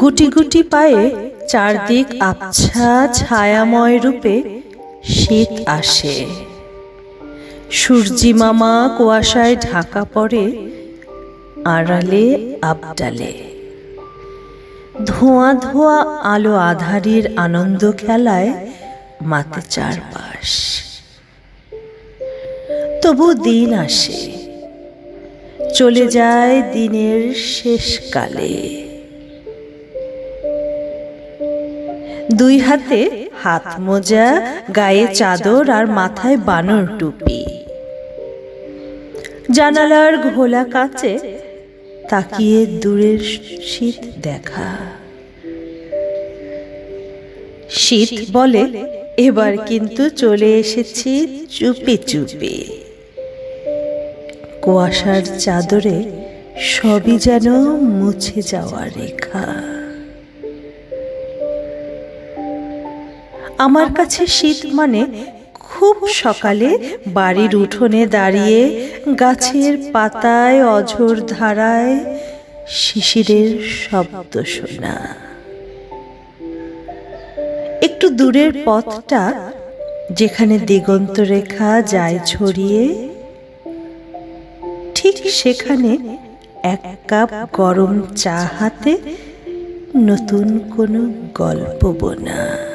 গুটি গুটি পায়ে চারদিক আবছা ছায়াময় রূপে শীত আসে। সূর্যি মামা কুয়াশায় ঢাকা পড়ে, আড়ালে আবডালে। ধোঁয়া ধোঁয়া আলো আধারির আনন্দ খেলায় মাতে চারপাশ। তবু দিন আসে, চলে যায় দিনের শেষকালে। দুই হাতে হাত মোজা, গায়ে চাদর আর মাথায় বানর টুপি। জানালার ঘোলা কাচে তাকিয়ে দূরের শীত দেখা। শীত বলে, এবার কিন্তু চলে এসেছি চুপি চুপি। কুয়াশার চাদরে সবই যেন মুছে যাওয়া রেখা। আমার কাছে শীত মানে খুব সকালে বাড়ির উঠোনে দাঁড়িয়ে গাছের পাতায় অঝোর ধারায় শিশিরের শব্দ শোনা। একটু দূরের পথটা যেখানে দিগন্ত রেখা যায় ছড়িয়ে, ঠিক সেখানে এক কাপ গরম চা হাতে নতুন কোনো গল্প বোনা।